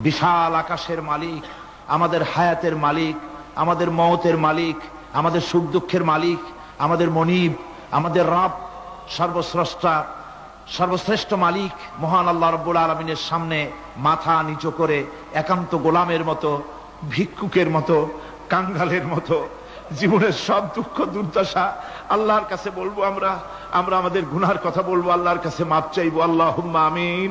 বিশাল আকাশের মালিক, আমাদের হায়াতের মালিক, আমাদের মতের মালিক, আমাদের সুখ দুঃখের মালিক, আমাদের মনিব, আমাদের রব, সর্বস্রষ্টা, সর্বশ্রেষ্ঠ মালিক, মহান আল্লাহ রব্বুল আলমিনের সামনে মাথা নিচু করে একান্ত গোলামের মতো, ভিক্ষুকের মতো, কাঙ্গালের মতো, জীবনের সব দুঃখ দুর্দশা আল্লাহর কাছে বলব আমরা আমরা আমাদের গুনার কথা বলব, আল্লাহর কাছে মাপ চাইব আল্লাহ আমিন।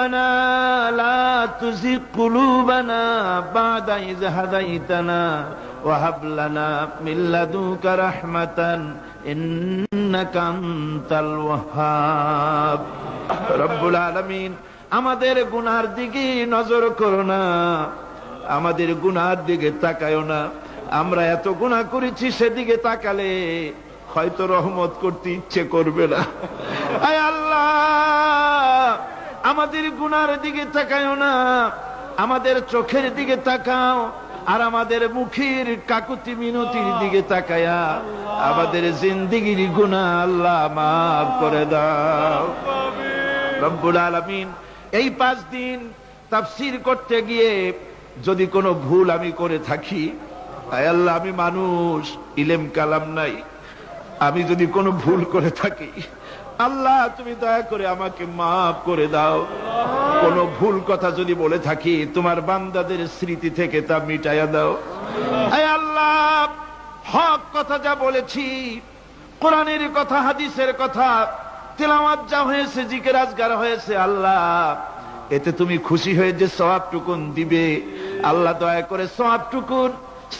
ربنا لا تزغ قلوبنا بعد إذ هديتنا وهب لنا من لدنك رحمة إنك أنت الوهاب رب العالمين আমাদের গুনার দিকে নজর করো না আমাদের গুনার দিকে তাকায়ও না আমরা এত গুণা করেছি সেদিকে তাকালে হয়তো রহমত করতে ইচ্ছে করবে না আয় আল্লাহ আমাদের গুনার দিকে তাকায়ও না, আমাদের চোখের দিকে তাকাও, আর আমাদের মুখের কাকুতি মিনতির দিকে তাকায়া, আমাদের জিন্দিগির গুণা আল্লাহ মাফ করে দাও। রব্বুল আলমিন, এই পাঁচ দিন তাফসির করতে গিয়ে যদি কোনো ভুল আমি করে থাকি আয় আল্লাহ আমি মানুষ, ইলেম কালাম নাই। আমি যদি কোনো ভুল করে থাকি আল্লাহ, তুমি দয়া করে আমাকে মাফ করে দাও। কোন ভুল কথা যদি বলে থাকি, তোমার বান্দাদের স্মৃতি থেকে তা মিটাইয়া দাও। আল্লাহ, হক কথা যা বলেছি, কোরআনের কথা, হাদিসের কথা, তেলাওয়াত যা হয়েছে, জিকের আজগার হয়েছে, আল্লাহ, এতে তুমি খুশি হয়ে যে সবাব টুকুন দিবে। আল্লাহ দয়া করে সবাব টুকুন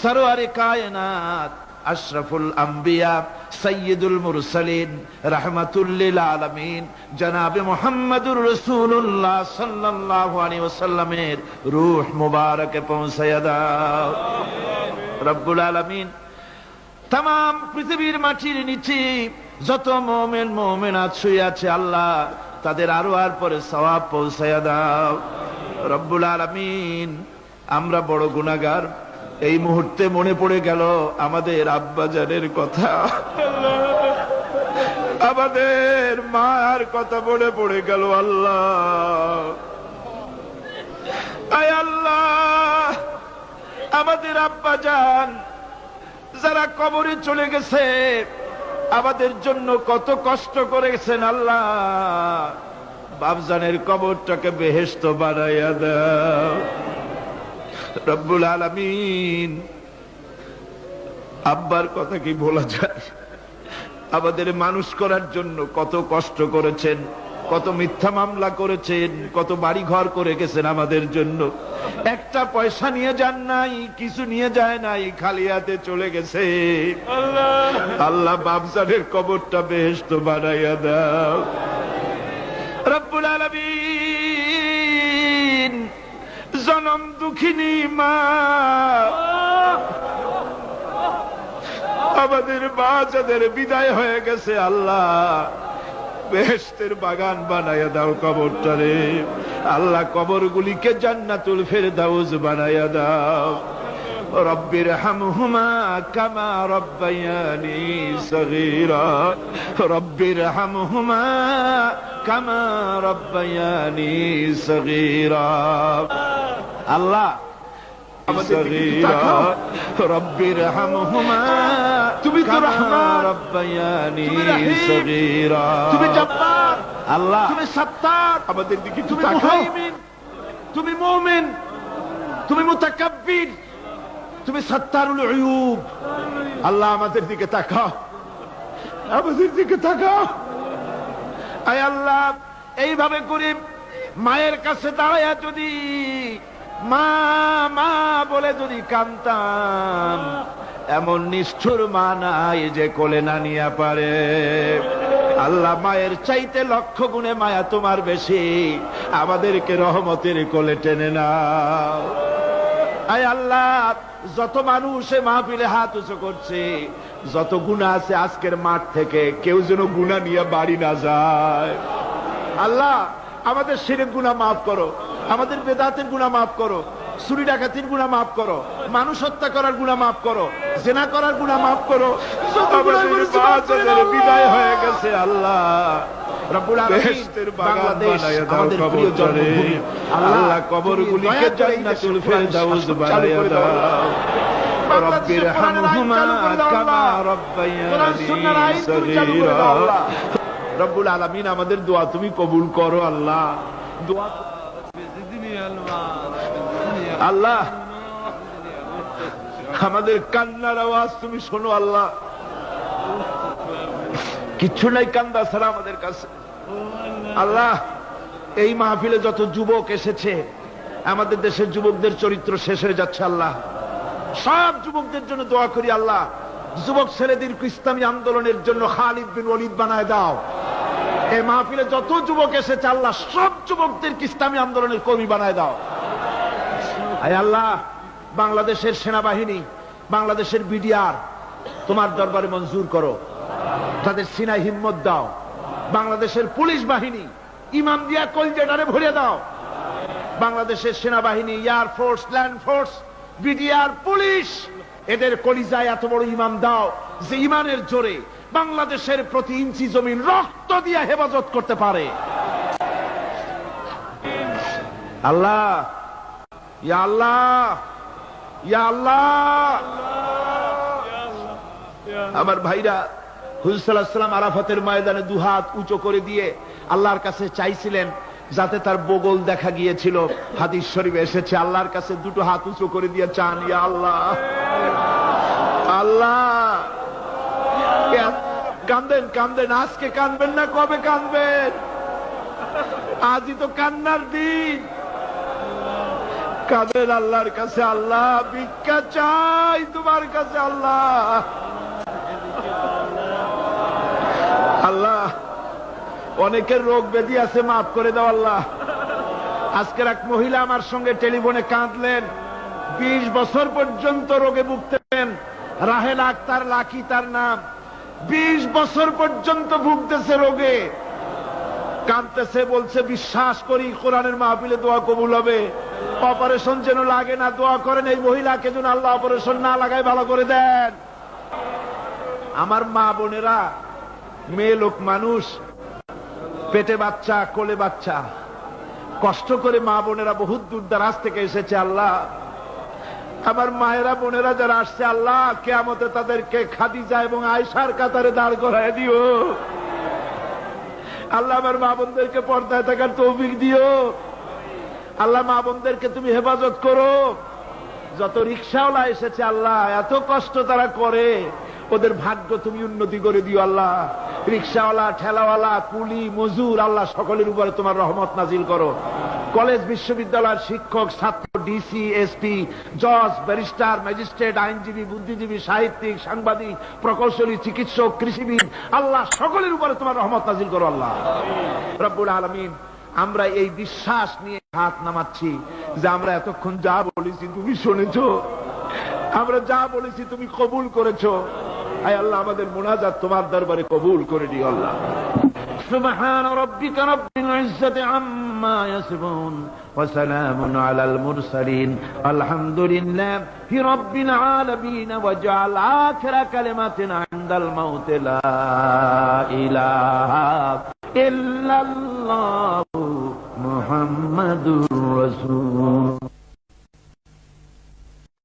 সরোয়ারে কায়নাত আশরাফুল আম্বিয়া সৈয়দুল মুরসালিন রাহমাতুল্লিল আলামিন, জনাবে মোহাম্মদুর রসুল্লাহ সাল্লাল্লাহু আলাইহি ওয়াসাল্লামের রূহ মুবারকে পৌঁছায়া দাও। রব্বুল আলামিন তাম পৃথিবীর মাটির নিচে যত মোমেন মোমেন শুয়ে আছে আল্লাহ, তাদের আরও আর পরে সওয়াব পৌঁছায়া দাও। রব্বুল আলামিন, আমরা বড় গুনাহগার। এই মুহূর্তে মনে পড়ে গেল আমাদের আব্বাজানের কথা। আমাদের মার কথা মনে পড়ে গেল, আল্লাহ। আল্লাহ, আমাদের আব্বাজান যারা কবরে চলে গেছে, আমাদের জন্য কত কষ্ট করেছেন, আল্লাহ। বাবজানের কবরটাকে বেহেস্ত বানাইয়া দাও। রব্বুল আলমিন। আব্বার কথা কি বলা যায়? আমাদের মানুষ করার জন্য কত কষ্ট করেছেন কত মিথ্যা মামলা করেছেন কত বাড়ি ঘর করে গেছেন আমাদের জন্য। একটা পয়সা নিয়ে যান নাই কিছু নিয়ে যায় নাই খালি হাতে চলে গেছে। আল্লাহ। বাবজানের কবরটা বেহেস্ত বানাইয়া দাও। দুঃখিনী মা। আমাদের মা যাদের বিদায় হয়ে গেছে আল্লাহ। বেহেস্তের বাগান বানাইয়া দাও কবরটারে আল্লাহ কবরগুলিকে জান্নাতুল ফের দাউজ বানাইয়া দাও। রব্বির হামহুমা কামা রব্বায়ানি সগীরা। রব্বির হামহুমা কামা রব্বায়ানি সগীরা। আল্লাহ। তুমি তো রহমান। তুমি জব্বার। আল্লাহ। তুমি সত্তার। আমাদের দিকে তুমি। মুহাইমিন। তুমি মুমিন। তুমি মুতাকাব্বির। তুমি সত্তারুল উয়ুব। আল্লাহ আমাদের দিকে তাকাও। আমাদের দিকে তাকাও। আয় আল্লাহ এইভাবে করে মায়ের কাছে দাঁড়ায়া যদি মা মা বলে যদি কান্তাম এমন নিষ্ঠুর মা নাই যে কোলে না নিয়ে পারে। আল্লাহ মায়ের চাইতে লক্ষ গুণে মায়া তোমার বেশি। আমাদেরকে রহমতের কোলে টেনে নাও। আয় আল্লাহ, যত মানুষ মাহফিলে হাত উঁচু করছে, যত গুণা আছে আজকের মাঠ থেকে, কেউ যেন গুণা নিয়ে বাড়ি না যায়। আল্লাহ, আমাদের শিরের গুণা মাফ করো। আমাদের বেদাতের গুণা মাফ করো চুরি ডাকাতির গুণা মাফ করো মানুষ হত্যা করার গুণা মাফ করো জেনা করার গুণা মাফ করো। বিদায় হয়ে গেছে আল্লাহ। কবর আল্লাহ, জান্নাতুল ফেরদাউস দাও, আলামিন আমাদের দোয়া তুমি কবুল করো আল্লাহ। দোয়া আল্লাহ, আমাদের কান্নার আওয়াজ তুমি শোনো আল্লাহ। কিচ্ছু নাই কান্দা ছাড়া আমাদের কাছে। আল্লাহ, এই মাহফিলে যত যুবক এসেছে, আমাদের দেশের যুবকদের চরিত্র শেষ হয়ে যাচ্ছে আল্লাহ। সব যুবকদের জন্য দোয়া করি আল্লাহ, যুবক ছেলেদের ইসলামী আন্দোলনের জন্য খালিদ বিন ওলিদ বানায় দাও। এই মাহফিলে যত যুবক এসেছে, আল্লাহ সব যুবকদের ইসলামী আন্দোলনের কর্মী বানায় দাও। আয় আল্লাহ, বাংলাদেশের সেনাবাহিনী, বাংলাদেশের বিডিআর, তোমার দরবারে মঞ্জুর করো। তাদের সিনাই হিম্মত দাও। বাংলাদেশের পুলিশ বাহিনী, ইমাম দিয়া কলজেটারে ভরে দাও। বাংলাদেশের সেনাবাহিনী, air force, land force, BDR, police, এদের কলিজায় এত বড় ইমাম দাও, যে ইমানের জোরে বাংলাদেশের প্রতি ইঞ্চি জমিন রক্ত দিয়ে হেফাজত করতে পারে। আল্লাহ, ইয়া আল্লাহ ইয়া আল্লাহ। আমার ভাইরা হুজুরাম আরাফাতের ময়দানে দুহাত উঁচু করে দিয়ে আল্লাহর কাছে চাইছিলেন যাতে তার বগল দেখা গিয়েছিল। হাদিস শরীফ এসেছে, আল্লাহর কাছে দুটো হাত উঁচু করে দিয়ে চান, ইয়া আল্লাহ। আল্লাহ। কান্দেন কান্দেন। আজকে কানবেন না, কবে কানবেন? আজই তো কান্নার দিন। কাদের আল্লাহর কাছে আল্লাহ, ভিক্ষা চাই তোমার কাছে আল্লাহ। আল্লাহ, অনেকের রোগ ব্যাধি আছে, মাফ করে দাও আল্লাহ। আজকের এক মহিলা আমার সঙ্গে টেলিফোনে কাঁদলেন। বিশ বছর পর্যন্ত রোগে ভুগতেন। রাহেল আক্তার, লাকি তার নাম। বিশ বছর পর্যন্ত ভুগতেছে রোগে। কাঁদতেছে, বলছে, বিশ্বাস করি, কোরআনের মাহফিলে দোয়া কবুল হবে। অপারেশন যেন লাগে না, দোয়া করেন এই মহিলাকে যেন আল্লাহ অপারেশন না লাগায়, ভালো করে দেন। আমার মা বোনেরা, মেয়ে লোক মানুষ, পেটে বাচ্চা, কোলে বাচ্চা, কষ্ট করে মা বোনেরা বহুত দূর দারাজ থেকে এসেছে আল্লাহ। আমার মায়েরা, বোনেরা যারা আসছে, আল্লাহ কেয়ামতে তাদেরকে খাদিজা এবং আয়সার কাতারে দাঁড় করায় দিও। আল্লাহ আমার মা বোনদেরকে পর্দায় থাকার তৌফিক দিও। আল্লাহ মা বোনদেরকে তুমি হেফাজত করো। যত রিক্সাওয়ালা এসেছে, আল্লাহ, এত কষ্ট তারা করে। ওদের ভাগ্য তুমি উন্নতি করে দিও, আল্লাহ। রিক্সাওয়ালা, ঠেলাওয়ালা, কুলি, মজুর, আল্লাহ সকলের উপরে তোমার রহমত নাজিল করো। কলেজ বিশ্ববিদ্যালয়ের শিক্ষক, ছাত্র, ডিসি, এসপি, জজ, ব্যারিস্টার, ম্যাজিস্ট্রেট, আইনজীবী, বুদ্ধিজীবী, সাহিত্যিক, সাংবাদিক, প্রকৌশলী, চিকিৎসক, কৃষিবিদ, আল্লাহ সকলের উপরে তোমার রহমত নাজিল করো আল্লাহ। রব্বুল আলমিন, আমরা এই বিশ্বাস নিয়ে হাত নামাচ্ছি যে আমরা এতক্ষণ যা বলেছি তুমি শুনেছ, আমরা যা বলেছি তুমি কবুল করেছ। আয় আল্লাহ, আমাদের মোনাজাত তোমার দরবারে কবুল করে দিও আল্লাহ। সুবহান রাব্বিকা রব্বিল ইজ্জাতি আম্মা عما يصفون وسلام على المرسلين الحمد لله رب العالمين واجعل آخر كلمة عند الموت لا إله إلا الله محمد رسول